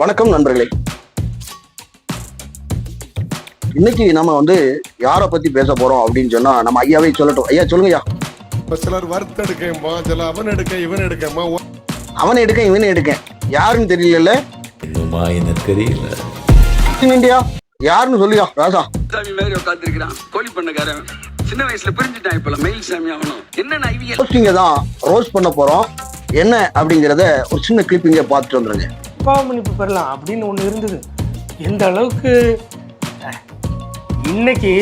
வணக்கம் நண்பர்களே. இன்னைக்கு நம்ம வந்து யாரை பத்தி பேச போறோம் அப்படின்னு சொன்னா நம்ம ஐயாவே சொல்லட்டும். ஐயா சொல்லுங்க ஐயா இப்ப சிலர் வறுத்தெடுக்கமா சில அவன் எடுக்க இவன் எடுக்கமா அவனை எடுக்க இவனை எடுக்க. யாருன்னு தெரியல. தெரியல இந்தியா யாருன்னு சொல்லியா ராசா. சாமி மாதிரி உட்காந்துருக்கிறான் கோழி பண்ணக்காரன். சின்ன வயசுல பிரிஞ்சுட்டான் இப்ப மயில் சாமி அவனும். என்னென்ன ஐவியல்? ரோஸ்டிங்க தான் ரோஸ் பண்ண போறோம். என்ன அப்படிங்கிறத ஒரு சின்ன கிளிப்பிங்க பார்த்துட்டு வந்துருங்க. பாவ மன்னிப்பு பெறலாம் அப்படின்னு ஒன்று இருந்தது. எந்த அளவுக்கு? இன்னைக்கு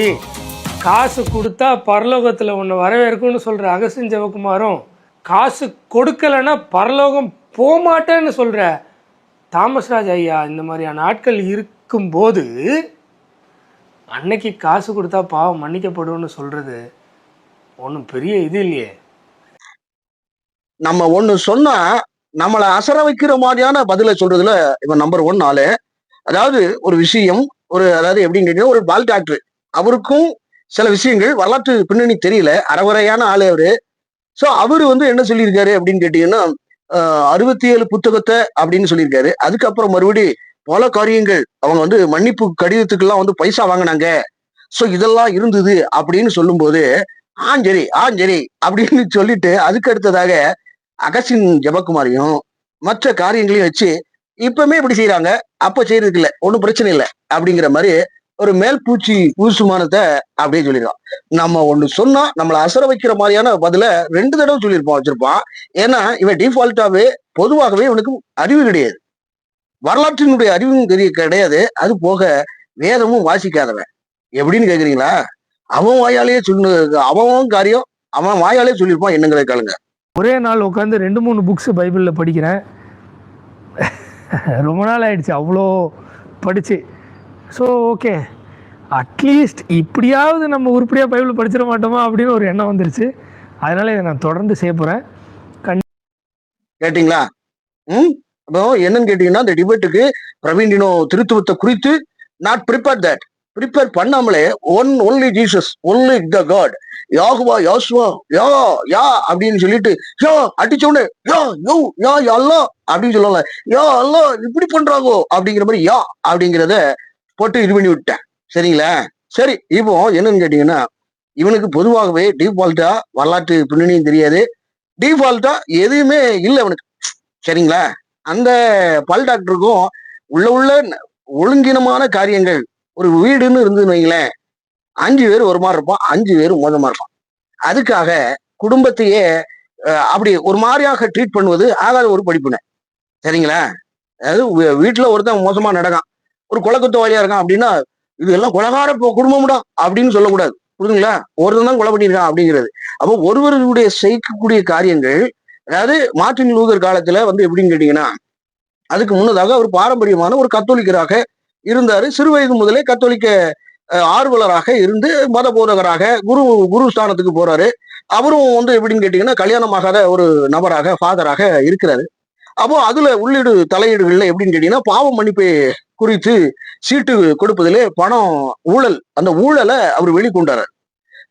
காசு கொடுத்தா பரலோகத்தில் ஒன்று வரவேற்கும்னு சொல்கிற அகசன் ஜெவகுமாரும் காசு கொடுக்கலைன்னா பரலோகம் போகமாட்டேன்னு சொல்கிற தாமஸ்ராஜ் ஐயா இந்த மாதிரியான ஆட்கள் இருக்கும்போது அன்னைக்கு காசு கொடுத்தா பாவம் மன்னிக்கப்படும்னு சொல்கிறது ஒன்றும் பெரிய இது இல்லையே. நம்ம ஒண்ணு சொன்னா நம்மளை அசர வைக்கிற மாதிரியான பதிலை சொல்றதுல இவன் நம்பர் ஒன் ஆளு. அதாவது ஒரு விஷயம் ஒரு அதாவது எப்படின்னு கேட்டீங்கன்னா ஒரு பால் டாக்டர் அவருக்கும் சில விஷயங்கள் வரலாற்று பின்னணி தெரியல. அறகுறையான ஆளு அவரு. ஸோ அவரு வந்து என்ன சொல்லியிருக்காரு அப்படின்னு கேட்டீங்கன்னா அறுபத்தி ஏழு புத்தகத்தை அப்படின்னு சொல்லியிருக்காரு. அதுக்கப்புறம் மறுபடி பல காரியங்கள் அவங்க வந்து மன்னிப்பு கடிதத்துக்கெல்லாம் வந்து பைசா வாங்கினாங்க. ஸோ இதெல்லாம் இருந்தது அப்படின்னு சொல்லும்போது ஆஞ்சரி ஆஞ்சரி அப்படின்னு சொல்லிட்டு அதுக்கு அடுத்ததாக அகசின் ஜெபக்குமாரையும் மற்ற காரியங்களையும் வச்சு இப்பவுமே இப்படி செய்யறாங்க அப்ப செய்யறதுக்கு இல்லை. ஒன்றும் பிரச்சனை இல்லை. அப்படிங்கிற மாதிரி ஒரு மேல் பூச்சி பூசுமானத்தை அப்படியே சொல்லிடுவான். நம்ம ஒண்ணு சொன்னா நம்மளை அசர வைக்கிற மாதிரியான பதில ரெண்டு தடவை சொல்லியிருப்பான் வச்சிருப்பான். ஏன்னா இவன் டிஃபால்ட்டாவே பொதுவாகவே இவனுக்கு அறிவு கிடையாது. வரலாற்றினுடைய அறிவும் தெரிய கிடையாது. அது போக வேதமும் வாசிக்காதவன். எப்படின்னு கேக்குறீங்களா? அவன் வாயாலேயே சொல்லு அவன் காரியம் அவன் வாயாலே சொல்லியிருப்பான் என்னங்கிற கேளுங்க. ஒரே நாள் உட்காந்து ரெண்டு மூணு புக்ஸு பைபிளில் படிக்கிறேன். ரொம்ப நாள் ஆயிடுச்சு அவ்வளோ படித்து ஸோ ஓகே அட்லீஸ்ட் இப்படியாவது நம்ம உருப்படியாக பைபிள் படிச்சிட மாட்டோமா அப்படின்னு ஒரு எண்ணம் வந்துருச்சு. அதனால இதை நான் தொடர்ந்து செய்ய போகிறேன் கேட்டிங்களா? ம்? அப்போ என்னன்னு கேட்டிங்கன்னா இந்த டிபேட்டுக்கு பிரவீண்டினோ திருத்துவத்தை குறித்து நாட் ப்ரிப்பேர் தட் ப்ரிப்பேர் பண்ணாமலே one only Jesus only the God யாகுவா யாசுவா யா யா அப்படின்னு சொல்லிட்டு யா அடிச்ச யா யோ யா யா அப்படின்னு சொல்லுவாங்க யா அல்லா இப்படி பண்றாங்கோ அப்படிங்கிற மாதிரி யா அப்படிங்கிறத போட்டு இது பண்ணி விட்டேன். சரிங்களா? சரி இப்போ என்னன்னு கேட்டீங்கன்னா இவனுக்கு பொதுவாகவே டிஃபால்ட்டா வரலாற்று பின்னணியும் தெரியாது. டிஃபால்ட்டா எதுவுமே இல்லை அவனுக்கு. சரிங்களா? அந்த பல் டாக்டருக்கும் உள்ள உள்ள ஒழுங்கினமான காரியங்கள் ஒரு வீடுன்னு இருந்துன்னு வைங்களேன் அஞ்சு பேர் ஒரு மாதிரி இருப்பான் அஞ்சு பேர் மோசமா இருப்பான் அதுக்காக குடும்பத்தையே அப்படி ஒரு மாதிரியாக ட்ரீட் பண்ணுவது ஆகாத ஒரு படிப்புனை. சரிங்களா? அதாவது வீட்டில் வீட்டுல ஒருத்தன் மோசமா நடக்கான் ஒரு குலக்குத்தவாளியா இருக்கான் அப்படின்னா இது எல்லாம் குலகார குடும்பம்டா அப்படின்னு சொல்லக்கூடாது. புரியுதுங்களா ஒருத்தன் தான் கொலை பண்ணியிருக்கான் அப்படிங்கிறது. அப்போ ஒருவருடைய செய்யக்கூடிய காரியங்கள் அதாவது மார்ட்டின் லூதர் காலத்துல வந்து எப்படின்னு கேட்டீங்கன்னா அதுக்கு முன்னதாக ஒரு பாரம்பரியமான ஒரு கத்தோலிக்கராக இருந்தாரு. சிறு வயது முதலே கத்தோலிக்க ஆர்வலராக இருந்து மத போதகராக குரு குரு ஸ்தானத்துக்கு போறாரு. அவரும் வந்து எப்படின்னு கேட்டீங்கன்னா கல்யாணமாகாத ஒரு நபராக ஃபாதராக இருக்கிறாரு. அப்போ அதுல உள்ளீடு தலையீடுகள்ல எப்படின்னு கேட்டீங்கன்னா பாவ மன்னிப்பை குறித்து சீட்டு கொடுப்பதிலே பணம் ஊழல் அந்த ஊழலை அவர் வெளிக்கொண்டாரு.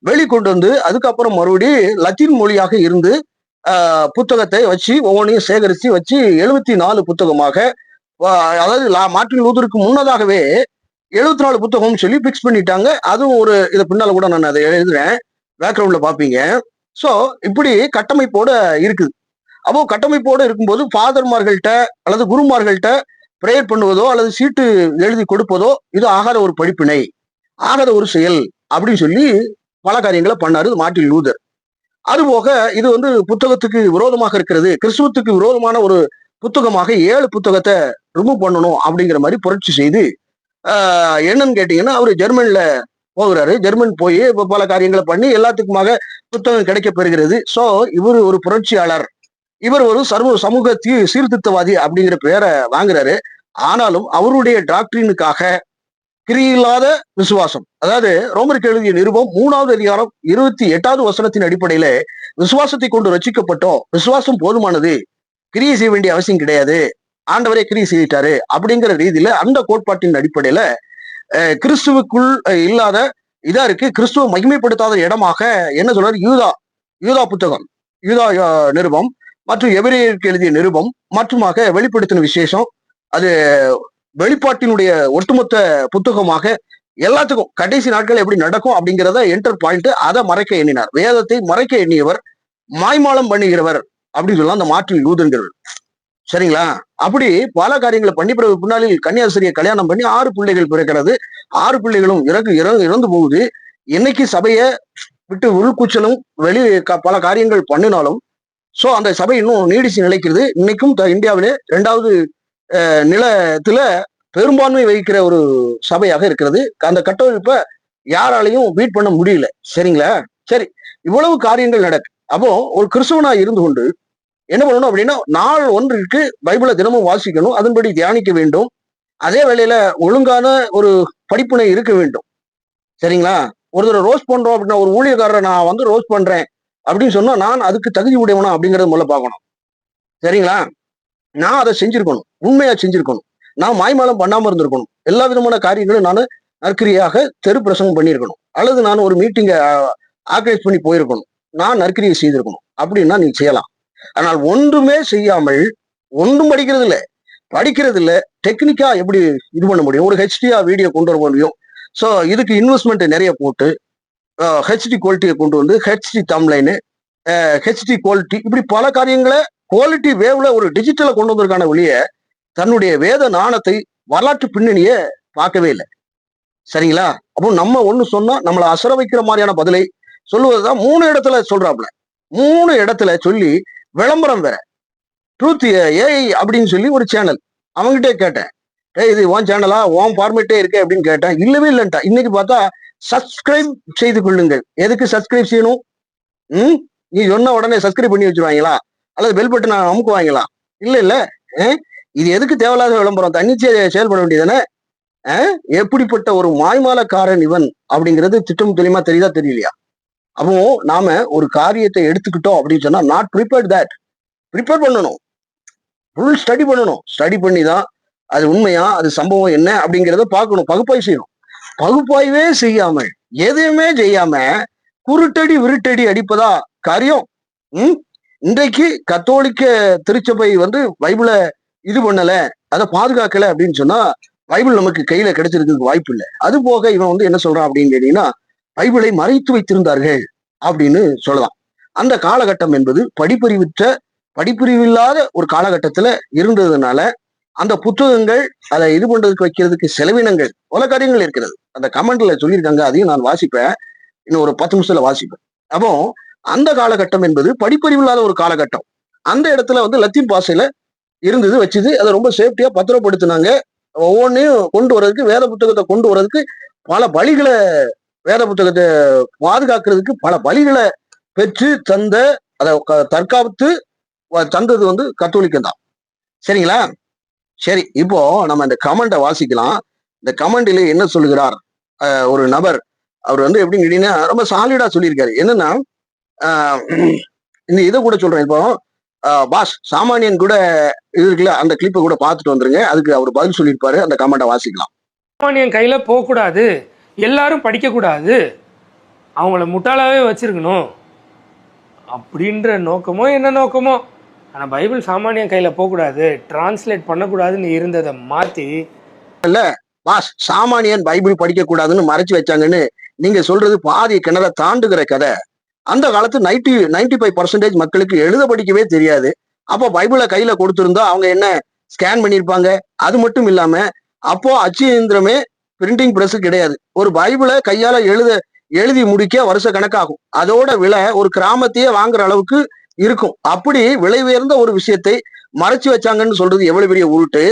வெளிக்கொண்டு வந்து அதுக்கப்புறம் மறுபடி லத்தீன் மொழியாக இருந்து புத்தகத்தை வச்சு ஒவ்வொன்றையும் சேகரித்து வச்சு எழுபத்தி நாலு புத்தகமாக அதாவது லா- மார்ட்டின் லூதருக்கு முன்னதாகவே எழுபத்தி நாலு புத்தகம்னு சொல்லி பிக்ஸ் பண்ணிட்டாங்க. அதுவும் ஒரு இதை பின்னால கூட நான் அதை எழுதுறேன். பேக்ரவுண்ட்ல பார்ப்பீங்க. ஸோ இப்படி கட்டமைப்போட இருக்குது. அப்போ கட்டமைப்போட இருக்கும்போது ஃபாதர்மார்கள்ட்ட அல்லது குருமார்கள்ட்ட ப்ரேயர் பண்ணுவதோ அல்லது சீட்டு எழுதி கொடுப்பதோ இது ஆகாத ஒரு படிப்பினை ஆகாத ஒரு செயல் அப்படின்னு சொல்லி பல காரியங்களை பண்ணாரு மார்ட்டின் லூதர். அதுபோக இது வந்து புத்தகத்துக்கு விரோதமாக இருக்கிறது. கிறிஸ்துவத்துக்கு விரோதமான ஒரு புத்தகமாக ஏழு புத்தகத்தை ரிமூவ் பண்ணணும் அப்படிங்கிற மாதிரி புரட்சி செய்து என்னன்னு கேட்டீங்கன்னா அவர் ஜெர்மன்ல போகிறாரு. ஜெர்மன் போய் இப்போ பல காரியங்களை பண்ணி எல்லாத்துக்குமாக புத்தகம் கிடைக்க பெறுகிறது. ஸோ இவர் ஒரு புரட்சியாளர். இவர் ஒரு சர்வ சமூக தீ சீர்திருத்தவாதி அப்படிங்கிற பெயரை வாங்குறாரு. ஆனாலும் அவருடைய டாக்டரினுக்காக கிரியில்லாத விசுவாசம். அதாவது ரோமருக்கு எழுதிய நிருபம் மூணாவது அதிகாரம் இருபத்தி எட்டாவது வசனத்தின் அடிப்படையில விசுவாசத்தை கொண்டு ரசிக்கப்பட்டோம் விசுவாசம் போதுமானது. கிரியை செய்ய வேண்டிய அவசியம் கிடையாது. ஆண்டவரே கிரியை செய்யிட்டாரு அப்படிங்கிற ரீதியில அந்த கோட்பாட்டின் அடிப்படையில கிறிஸ்துவுக்குள் இல்லாத இதா இருக்கு. கிறிஸ்துவ மகிமைப்படுத்தாத இடமாக என்ன சொல்றாரு? யூதா யூதா புத்தகம் யூதா நிருபம் மற்றும் எபிரேயருக்கு எழுதிய நிருபம் மற்றுமாக வெளிப்படுத்தின விசேஷம். அது வெளிப்பாட்டினுடைய ஒட்டுமொத்த புத்தகமாக எல்லாத்துக்கும் கடைசி நாட்கள் எப்படி நடக்கும் அப்படிங்கிறத என்டர் பாயிண்ட் அதை மறைக்க எண்ணினார். வேதத்தை மறைக்க எண்ணியவர் மாய்மாலம் பண்ணுகிறவர் அப்படின்னு சொல்லலாம் அந்த மாற்றில் லூதன்கிறவர் சரிங்களா? அப்படி பல காரியங்களை பண்ணி பிறகு பின்னாளில் கன்னியாசிரியை கல்யாணம் பண்ணி ஆறு பிள்ளைகள் பிறக்கிறது. ஆறு பிள்ளைகளும் இறக்கு இறந்து இறந்து போகுது. என்னைக்கு சபையை விட்டு உள்கூச்சலும் வெளி க- பல காரியங்கள் பண்ணினாலும் சோ அந்த சபை இன்னும் நீடிச்சு நிலைக்கிறது. இன்னைக்கும் த- இந்தியாவிலே இரண்டாவது நிலத்துல பெரும்பான்மை வகிக்கிற ஒரு சபையாக இருக்கிறது. அந்த கட்டமைப்பை யாராலையும் பீட் பண்ண முடியல. சரிங்களா? சரி இவ்வளவு காரியங்கள் நடக்கு. அப்போ ஒரு கிறிஸ்தவனா இருந்து கொண்டு என்ன பண்ணணும் அப்படின்னா நாள் ஒன்றிற்கு பைபிளை தினமும் வாசிக்கணும் அதன்படி தியானிக்க வேண்டும். அதே வேளையில ஒழுங்கான ஒரு படிப்பினை இருக்க வேண்டும். சரிங்களா? ஒருத்தர் ரோஸ் பண்றோம் அப்படின்னா ஒரு ஊழியக்காரரை நான் வந்து ரோஸ் பண்றேன் அப்படின்னு சொன்னா நான் அதுக்கு தகுதி உடையவனா அப்படிங்கறது முதல்ல பார்க்கணும். சரிங்களா? நான் அதை செஞ்சிருக்கணும். உண்மையா செஞ்சிருக்கணும். நான் மாய்மாலம் பண்ணாம இருந்திருக்கணும். எல்லா விதமான காரியங்களும் நான் நற்கிரியாக தெரு பிரசங்கம் பண்ணியிருக்கணும். அல்லது நான் ஒரு மீட்டிங்கை ஆர்கனைஸ் பண்ணி போயிருக்கணும். நான் நற்கிரியை செய்திருக்கணும். அப்படின்னா நீ செய்யலாம். ஆனால் ஒன்றுமே செய்யாமல் ஒன்றும் படிக்கிறது இல்லை படிக்கிறது இல்ல டெக்னிக்கா எப்படி இது பண்ண முடியும்? ஒரு ஹெச்டியா வீடியோ கொண்டு வர முடியும். ஸோ இதுக்கு இன்வெஸ்ட்மெண்ட் நிறைய போட்டு ஹெச்டி குவாலிட்டியை கொண்டு வந்து ஹெச்டி தம்லைனு ஹெச்டி குவாலிட்டி இப்படி பல காரியங்களை குவாலிட்டி வேவ்ல ஒரு டிஜிட்டலை கொண்டு வந்திருக்கான ஒழிய தன்னுடைய வேத நாணத்தை வரலாற்று பின்னணியை பார்க்கவே இல்லை. சரிங்களா? அப்போ நம்ம ஒண்ணு சொன்னா நம்மளை அசர வைக்கிற மாதிரியான பதிலை சொல்லுவதுதான் மூணு இடத்துல சொல்றாப்புல. மூணு இடத்துல சொல்லி விளம்பரம் வேற. ட்ரூத் ஏஐ அப்படின்னு சொல்லி ஒரு சேனல் அவங்ககிட்டே கேட்டேன். ஏய் இது ஓன் சேனலா ஓன் ஃபார்மேட்டே இருக்கே? அப்படின்னு கேட்டேன். இல்லவே இல்லைன்ட்டா. இன்னைக்கு பார்த்தா சப்ஸ்கிரைப் செய்து கொள்ளுங்கள். எதுக்கு சப்ஸ்கிரைப் செய்யணும்? ம்? நீ சொன்ன உடனே சப்ஸ்கிரைப் பண்ணி வச்சிருவாங்களா? அல்லது பெல் பட்டன் அமுக்குவாங்களா? இல்லை இல்லை. இது எதுக்கு தேவையில்லாத விளம்பரம்? தன்னிச்சையை செயல்பட வேண்டியதானே எப்படிப்பட்ட ஒரு மாய்மாலக்காரன் இவன்? அப்படிங்கிறது திட்டம் தெளிவா தெரியுதா? தெரியலையா? அப்போ நாம ஒரு காரியத்தை எடுத்துக்கிட்டோம் அப்படின்னு சொன்னா நாட் ப்ரிப்பேர்ட் தட் ப்ரிப்பேர் பண்ணணும். ஃபுல் ஸ்டடி பண்ணணும். ஸ்டடி பண்ணி தான் அது உண்மையா அது சம்பவம் என்ன அப்படிங்கிறத பார்க்கணும். பகுப்பாய்வு செய்யணும். பகுப்பாய்வே செய்யாமல் எதையுமே செய்யாம குருட்டடி விருட்டடி அடிப்பதா காரியம்? ம்? இன்றைக்கு கத்தோலிக்க திருச்சபை வந்து பைபிளை இது பண்ணல அதை பாதுகாக்கல அப்படின்னு சொன்னா பைபிள் நமக்கு கையில கிடைச்சிருக்கிறதுக்கு வாய்ப்பு இல்லை. அது போக இவன் வந்து என்ன சொல்றான் அப்படின்னு கேட்டீங்கன்னா பைபிளை மறைத்து வைத்திருந்தார்கள் அப்படின்னு சொல்லலாம். அந்த காலகட்டம் என்பது படிப்பறிவுற்ற படிப்பறிவில்லாத ஒரு காலகட்டத்துல இருந்ததுனால அந்த புத்தகங்கள் அதை இது பண்றதுக்கு வைக்கிறதுக்கு செலவினங்கள் பல காரியங்கள் இருக்கிறது. அந்த கமெண்ட்ல சொல்லியிருக்காங்க அதையும் நான் வாசிப்பேன். இன்னும் ஒரு பத்து நிமிஷத்துல வாசிப்பேன். அப்போ அந்த காலகட்டம் என்பது படிப்பறிவில்லாத ஒரு காலகட்டம். அந்த இடத்துல வந்து லத்தீன் பாசையில இருந்தது வச்சுது அதை ரொம்ப சேஃப்டியா பத்திரப்படுத்தினாங்க. ஒவ்வொன்றையும் கொண்டு வர்றதுக்கு வேத புத்தகத்தை கொண்டு வர்றதுக்கு பல பலிகளை வேத புத்தகத்தை பாதுகாக்கிறதுக்கு பல பலிகளை பெற்று தந்த அதை தற்காப்பு தற்காத்து தந்தது வந்து கத்தோலிக்கம் தான் சரிங்களா? சரி இப்போ நம்ம இந்த கமெண்ட்டை வாசிக்கலாம். இந்த கமெண்டில் என்ன சொல்லுகிறார்? ஒரு நபர் அவர் வந்து எப்படின்னு கேட்டீங்கன்னா ரொம்ப சாலிடா சொல்லியிருக்காரு. என்னன்னா இந்த இதை கூட சொல்றேன். இப்போ பாஸ் சாமானியன் கூட இது இருக்குல்ல அந்த கிளிப்பை கூட பார்த்துட்டு வந்துருங்க. அதுக்கு அவர் பதில் சொல்லியிருப்பாரு. அந்த கமெண்ட்டை வாசிக்கலாம். சாமானியன் கையில் போகக்கூடாது. எல்லாரும் படிக்கக்கூடாது. அவங்கள முட்டாளாகவே வச்சிருக்கணும். அப்படின்ற நோக்கமோ என்ன நோக்கமோ. ஆனால் பைபிள் சாமானியன் கையில் போகக்கூடாது. டிரான்ஸ்லேட் பண்ணக்கூடாதுன்னு இருந்ததை மாற்றி பாஸ் சாமானியன் பைபிள் படிக்கக்கூடாதுன்னு மறைச்சி மறைச்சு வச்சாங்கன்னு நீங்க சொல்றது பாதி கிணற தாண்டுகிற கதை. அந்த காலத்து நைன்டி நைன்டி ஃபைவ் பர்சன்டேஜ் மக்களுக்கு எழுத படிக்கவே தெரியாது. அப்போ பைபிளை கையில கொடுத்துருந்தோம் அவங்க என்ன ஸ்கேன் பண்ணியிருப்பாங்க? அது மட்டும் இல்லாம அப்போ அச்சு இயந்திரமே பிரிண்டிங் பிரஸ் கிடையாது. ஒரு பைபிளை கையால எழுத எழுதி முடிக்க வருஷ கணக்காகும். அதோட விலை ஒரு கிராமத்தையே வாங்குற அளவுக்கு இருக்கும். அப்படி விலை உயர்ந்த ஒரு விஷயத்தை மறைச்சு வச்சாங்கன்னு சொல்றது எவ்வளவு பெரிய உருட்டு?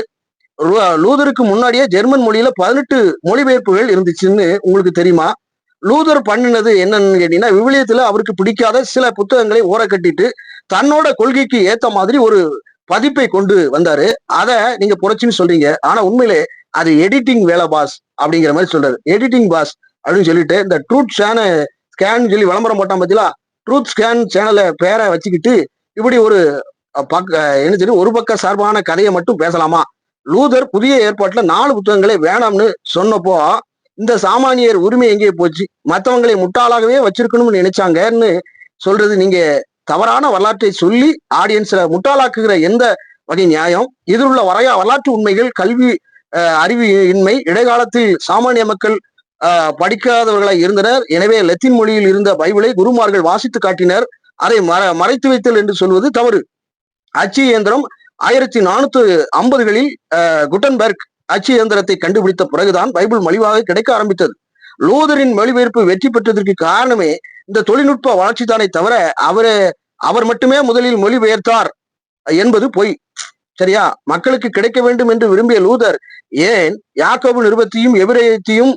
லூதருக்கு முன்னாடியே ஜெர்மன் மொழியில பதினெட்டு மொழிபெயர்ப்புகள் இருந்துச்சுன்னு உங்களுக்கு தெரியுமா? லூதர் பண்ணினது என்னன்னு கேட்டீங்கன்னா விவிலியத்துல அவருக்கு பிடிக்காத சில புத்தகங்களை ஓர கட்டிட்டு தன்னோட கொள்கைக்கு ஏத்த மாதிரி ஒரு பதிப்பை கொண்டு வந்தாரு. அதை நீங்க புரட்சின்னு சொல்றீங்க. ஆனா உண்மையிலே அது எடிட்டிங் வேலை பாஸ் அப்படிங்கிற மாதிரி சொல்றாரு. எடிட்டிங் பாஸ் அப்படின்னு சொல்லிட்டு இந்த ட்ரூத் ஸ்கேன ஸ்கேன் சொல்லி விளம்பரம் போட்டான் பார்த்தீங்களா ட்ரூத் ஸ்கேன் சேனலை பேரை வச்சுக்கிட்டு இப்படி ஒரு பக்க என்ன தெரியும் ஒரு பக்க சார்பான கதையை மட்டும் பேசலாமா? லூதர் புதிய ஏற்பாட்டில் நாலு புத்தகங்களே வேணாம்னு சொன்னப்போ இந்த சாமானியர் உரிமை எங்கே போச்சு? மற்றவங்களை முட்டாளாகவே வச்சிருக்கணும்னு நினைச்சாங்கன்னு சொல்றது நீங்க தவறான வரலாற்றை சொல்லி ஆடியன்ஸ்ல முட்டாளாக்குகிற எந்த வகை நியாயம்? இதில் உள்ள வரையா வரலாற்று உண்மைகள் கல்வி அறிவு இன்மை இடைக்காலத்தில் சாமானிய மக்கள் படிக்காதவர்களாய் இருந்தனர். எனவே லத்தீன் மொழியில் இருந்த பைபிளை குருமார்கள் வாசித்து காட்டினர். அதை மற மறைத்து வைத்தல் என்று சொல்வது தவறு. அச்சு இயந்திரம் ஆயிரத்தி நானூத்தி ஐம்பதுகளில் குட்டன்பர்க் அச்சு இயந்திரத்தை கண்டுபிடித்த பிறகுதான் பைபிள் மலிவாக கிடைக்க ஆரம்பித்தது. லூதரின் மொழிபெயர்ப்பு வெற்றி பெற்றதற்கு காரணமே இந்த தொழில்நுட்ப வளர்ச்சி தானே தவிர அவரே அவர் மட்டுமே முதலில் மொழிபெயர்த்தார் என்பது பொய். சரியா? மக்களுக்கு கிடைக்க வேண்டும் என்று விரும்பிய லூதர் ஏன் யாக்கோபு நிருபத்தையும் எபிரேயத்தையும்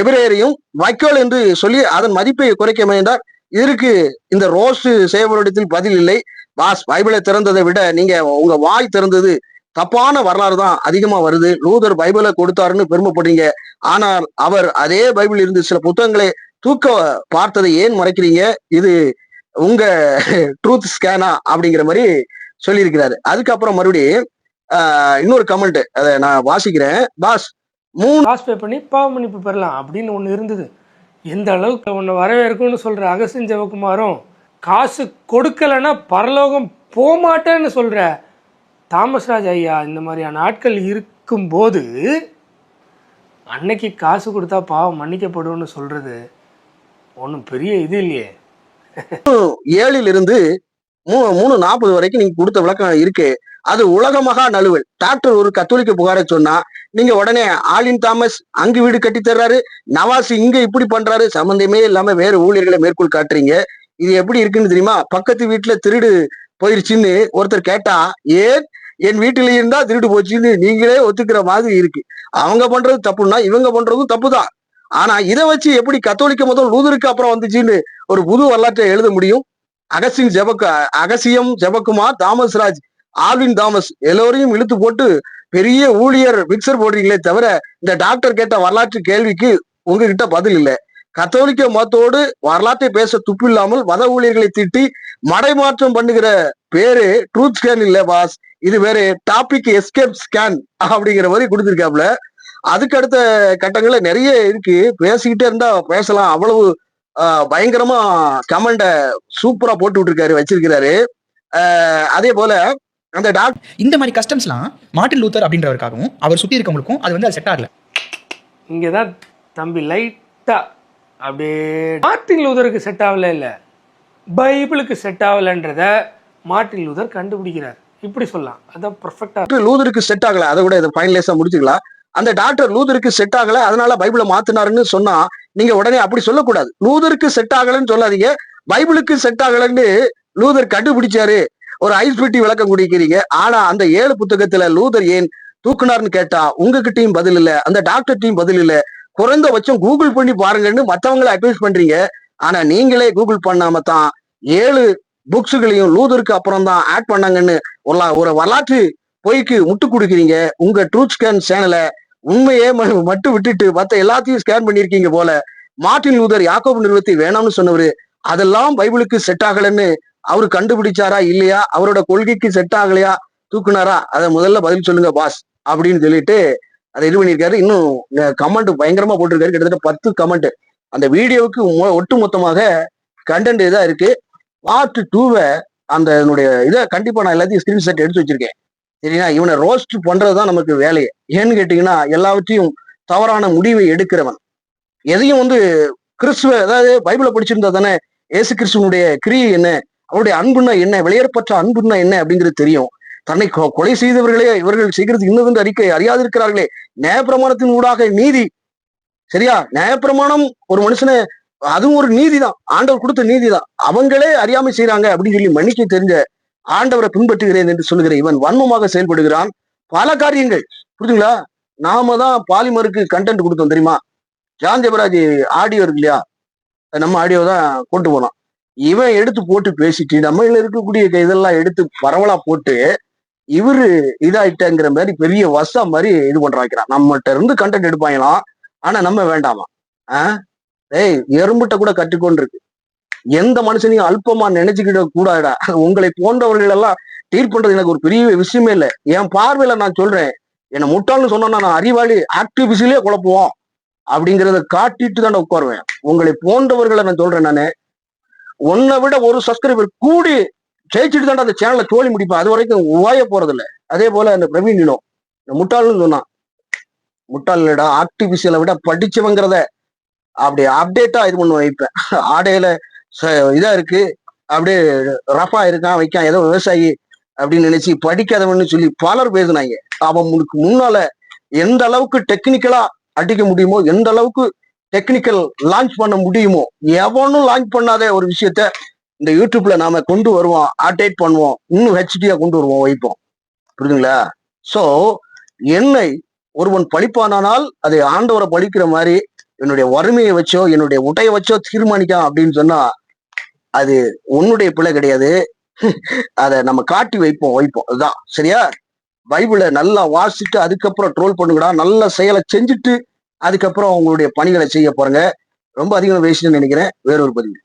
எபிரேயரையும் வைக்கோல் என்று சொல்லி அதன் மதிப்பை குறைக்க முயன்றார்? இதற்கு இந்த ரோஸ் செய்வரிடத்தில் பதில் இல்லை. பாஸ் பைபிளை திறந்ததை விட நீங்க உங்க வாய் திறந்தது தப்பான வரலாறு தான் அதிகமா வருது. லூதர் பைபிளை கொடுத்தாருன்னு பெருமைப்படுறீங்க. ஆனால் அவர் அதே பைபிள் இருந்து சில புத்தகங்களை தூக்க பார்த்ததை ஏன் மறைக்கிறீங்க? இது உங்க ட்ரூத் ஸ்கேனா அப்படிங்கிற மாதிரி சொல்லியிருக்கிறாரு. அதுக்கப்புறம் மறுபடியும் இன்னொரு கமெண்ட் அதை நான் வாசிக்கிறேன். பாஸ் மூணு காசு பே பண்ணி பாவ மன்னிப்பு பெறலாம் அப்படின்னு ஒன்று இருந்தது. எந்த அளவுக்கு உன்னை வரவேற்கும்னு சொல்கிற அகசின் ஜெவகுமாரும் காசு கொடுக்கலைன்னா பரலோகம் போமாட்டேன்னு சொல்கிற தாமஸ் ராஜ் ஐயா இந்த மாதிரியான ஆட்கள் இருக்கும்போது அன்னைக்கு காசு கொடுத்தா பாவம் மன்னிக்கப்படும்னு சொல்கிறது ஒன்றும் பெரிய இது இல்லையே. ஏழில் இருந்து மூணு மூணு நாற்பது வரைக்கும் நீங்க கொடுத்த விளக்கம் இருக்கு. அது உலக மகா நழுவல். டாக்டர் ஒரு கத்தோலிக்க புகாரை சொன்னா நீங்க உடனே ஆலின் தாமஸ் அங்கு வீடு கட்டி தர்றாரு. நவாஸ் இங்க இப்படி பண்றாரு. சம்பந்தமே இல்லாம வேற ஊழியர்களை மேற்கோள் காட்டுறீங்க. இது எப்படி இருக்குன்னு தெரியுமா? பக்கத்து வீட்டுல திருடு போயிருச்சுன்னு ஒருத்தர் கேட்டா ஏன்? என் வீட்டுல இருந்தா திருடு போச்சுன்னு நீங்களே ஒத்துக்கிற மாதிரி இருக்கு. அவங்க பண்றது தப்புன்னா இவங்க பண்றதும் தப்புதான். ஆனா இதை வச்சு எப்படி கத்தோலிக்க முதல் லூதருக்கு அப்புறம் வந்துச்சுன்னு ஒரு புது வரலாற்றை எழுத முடியும்? அகசியம் ஜெபக்க அகசியம் ஜெபக்குமா தாமஸ் ராஜ் ஆல்வின் தாமஸ் எல்லோரையும் இழுத்து போட்டு பெரிய ஊழியர் மிக்சர் போடுறீங்களே தவிர இந்த டாக்டர் கேட்ட வரலாற்று கேள்விக்கு உங்ககிட்ட பதில் இல்லை. கத்தோலிக்க மதத்தோடு வரலாற்றை பேச துப்பு இல்லாமல் மத ஊழியர்களை திட்டி மடைமாற்றம் பண்ணுகிற பேரு ட்ரூத் ஸ்கேன் இல்ல பாஸ் இது வேற டாபிக் எஸ்கேப் ஸ்கேன் அப்படிங்கிற மாதிரி கொடுத்துருக்காப்ல அதுக்கு அடுத்த கட்டங்கள்ல நிறைய இருக்கு. பேசிக்கிட்டே இருந்தா பேசலாம். அவ்வளவு பயங்கரமா கமெண்ட சூப்பரா போட்டு விட்டுருக்காரு வச்சிருக்கிறாரு. அதே போல அந்த டாக்டர் இந்த மாதிரி கஸ்டம்ஸ்லாம் மார்ட்டின் லூத்தர் அப்படின்றவருக்காகவும் அவர் சுற்றி இருக்கவங்களுக்கும் அது வந்து அது செட் ஆகல. இங்கே தான் தம்பி லைட்டாக அப்படியே மார்ட்டின் லூதருக்கு செட் ஆகல இல்லை. பைபிளுக்கு செட் ஆகலைன்றத மார்ட்டின் லூதர் கண்டுபிடிக்கிறார். இப்படி சொல்லலாம். அதான் பர்ஃபெக்டாக லூதருக்கு செட் ஆகல. அதை விட இதை ஃபைனலைஸா முடிச்சுக்கலாம். அந்த டாக்டர் லூதருக்கு செட் ஆகல. அதனால பைபிளை மாத்தினாருன்னு சொன்னா நீங்க உடனே அப்படி சொல்லக்கூடாது. லூதருக்கு செட் ஆகலன்னு சொல்லாதீங்க. பைபிளுக்கு செட் ஆகலன்னு லூதர் கண்டுபிடிச்சாரு. ஒரு ஐஸ் பெட்டி விளக்கம் குடிக்கிறீங்க. ஆனா அந்த ஏழு புத்தகத்துல லூதர் ஏன் தூக்குனார்னு கேட்டா உங்ககிட்டயும் பதில் இல்ல அந்த டாக்டர்கிட்டையும் பதில் இல்ல. குறைந்தபட்சம் கூகுள் பண்ணி பாருங்கன்னு மத்தவங்களை அட்வைஸ் பண்றீங்க. ஆனா நீங்களே கூகுள் பண்ணாம தான் ஏழு புக்ஸுகளையும் லூதருக்கு அப்புறம் தான் ஆட் பண்ணாங்கன்னு ஒரு வரலாற்று பொய்க்கு முட்டு கொடுக்குறீங்க. உங்க ட்ரூத் ஸ்கேன் சேனலை உண்மையே ம- மட்டும் விட்டுட்டு மத்த எல்லாத்தையும் ஸ்கேன் பண்ணிருக்கீங்க போல. மார்ட்டின் லூதர் யாக்கோபு நிறுவத்தை வேணாம்னு சொன்னவரு அதெல்லாம் பைபிளுக்கு செட் ஆகலன்னு அவரு கண்டுபிடிச்சாரா இல்லையா? அவரோட கொள்கைக்கு செட் ஆகலையா? தூக்குனாரா? அதை முதல்ல பதில் சொல்லுங்க பாஸ் அப்படின்னு சொல்லிட்டு அதை இது பண்ணியிருக்காரு. இன்னும் கமெண்ட் பயங்கரமா போட்டிருக்காரு. கிட்டத்தட்ட பத்து கமெண்ட் அந்த வீடியோவுக்கு ஒட்டு மொத்தமாக கண்டென்ட் இதா இருக்கு. பார்ட் டூவை அந்த என்னுடைய இதை கண்டிப்பா நான் எல்லாத்தையும் ஸ்கிரீன்ஷாட் எடுத்து வச்சிருக்கேன். சரிங்களா இவனை ரோஸ்ட் பண்றதுதான் நமக்கு வேலையை ஏன்னு கேட்டீங்கன்னா எல்லாவற்றையும் தவறான முடிவை எடுக்கிறவன். எதையும் வந்து கிறிஸ்துவ அதாவது பைபிளை படிச்சிருந்தா தானே ஏசு கிறிஸ்துவனுடைய கிரியை என்ன அவருடைய அன்புன்னா என்ன வெளியேறப்பட்ட அன்புன்னா என்ன அப்படிங்கிறது தெரியும். தன்னை கொ- கொலை செய்தவர்களே இவர்கள் செய்கிறது இன்னதென்று அறிக்கை அறியாதிருக்கிறார்களே. நியாயப்பிரமாணத்தின் ஊடாக நீதி. சரியா? நியாயப்பிரமாணம் ஒரு மனுஷனை அதுவும் ஒரு நீதி தான் ஆண்டவர் கொடுத்த நீதி தான் அவங்களே அறியாமை செய்யறாங்க அப்படின்னு சொல்லி மன்னிக்க தெரிஞ்ச ஆண்டவரை பின்பற்றுகிறேன் என்று சொல்லுகிற இவன் வன்மமாக செயல்படுகிறான். பல காரியங்கள். புரிஞ்சுங்களா? நாம தான் பாலிமருக்கு கண்டென்ட் கொடுத்தோம் தெரியுமா? ஜான் ஜெபராஜ் ஆடியோ இருக்கு இல்லையா? நம்ம ஆடியோ தான் கொண்டு போனோம். இவன் எடுத்து போட்டு பேசிட்டு நம்ம இருக்கக்கூடிய இதெல்லாம் எடுத்து பரவலா போட்டு இவரு இதாயிட்டங்கிற மாதிரி பெரிய வசா மாதிரி இது பண்றாக்கிறான். நம்மகிட்ட இருந்து கண்டென்ட் எடுப்பாங்களாம். ஆனா நம்ம வேண்டாமா? ஆஹ் ஏய் எறும்புட்ட கூட கட்டுக்கொண்டு இருக்கு. எந்த மனுஷனையும் அல்பமா நினைச்சுக்கிட கூடாதா உங்களை போன்றவர்கள் எல்லாம் ட்ரீட் பண்றது எனக்கு ஒரு பெரிய விஷயமே இல்லை. என் பார்வையில நான் சொல்றேன். என்னை முட்டாள்னு சொன்னா நான் அறிவாளி ஆக்டிவிசிலே குழப்புவோம். அப்படிங்கறத காட்டிட்டு தான் நான் உட்காருவேன். உங்களை போன்றவர்களை நான் சொல்றேன் நானு. உன்னை விட ஒரு சப்ஸ்கிரைபர் கூடி ஜெயிச்சுட்டு தான் அந்த சேனலை தோழி முடிப்பேன். அது வரைக்கும் ஓய போறதில்ல. அதே போல அந்த பிரவீன் நினோ முட்டாள்னு சொன்னான். முட்டாள் இல்லடா ஆர்டிபிஷியலை விட படிச்சவங்கிறத அப்படி அப்டேட்டா இது பண்ண வைப்பேன். ஆடையில இதா இருக்கு. அப்படியே ரஃபா இருக்கான் வைக்கான் ஏதோ விவசாயி அப்படின்னு நினைச்சு படிக்காதவன்னு சொல்லி பலர் பேசுனாங்க. அவன் முன்னால எந்த அளவுக்கு டெக்னிக்கலா அடிக்க முடியுமோ எந்த அளவுக்கு டெக்னிக்கல் லான்ச் பண்ண முடியுமோ எவனும் லான்ச் பண்ணாத ஒரு விஷயத்த இந்த யூடியூப்ல நாம கொண்டு வருவோம் அப்டேட் பண்ணுவோம் இன்னும் ஹெச்டியா கொண்டு வருவோம் வைப்போம். புரியுதுங்களா? சோ என்னை ஒருவன் பழிப்பானானால் அதை ஆண்டவரை பழிக்கிற மாதிரி என்னுடைய வறுமையை வச்சோ என்னுடைய உடையை வச்சோ தீர்மானிக்கான் அப்படின்னு சொன்னா அது உன்னுடைய பிள்ளை கிடையாது. அதை நம்ம காட்டி வைப்போம் வைப்போம். அதுதான் சரியா? பைபிளை நல்லா வாசிட்டு அதுக்கப்புறம் ட்ரோல் பண்ணுங்கடா. நல்ல செயலை செஞ்சுட்டு அதுக்கப்புறம் உங்களுடைய பணிகளை செய்ய போறங்க ரொம்ப அதிகமாக வேஸ்ட்னு நினைக்கிறேன். வேறொரு பதிவு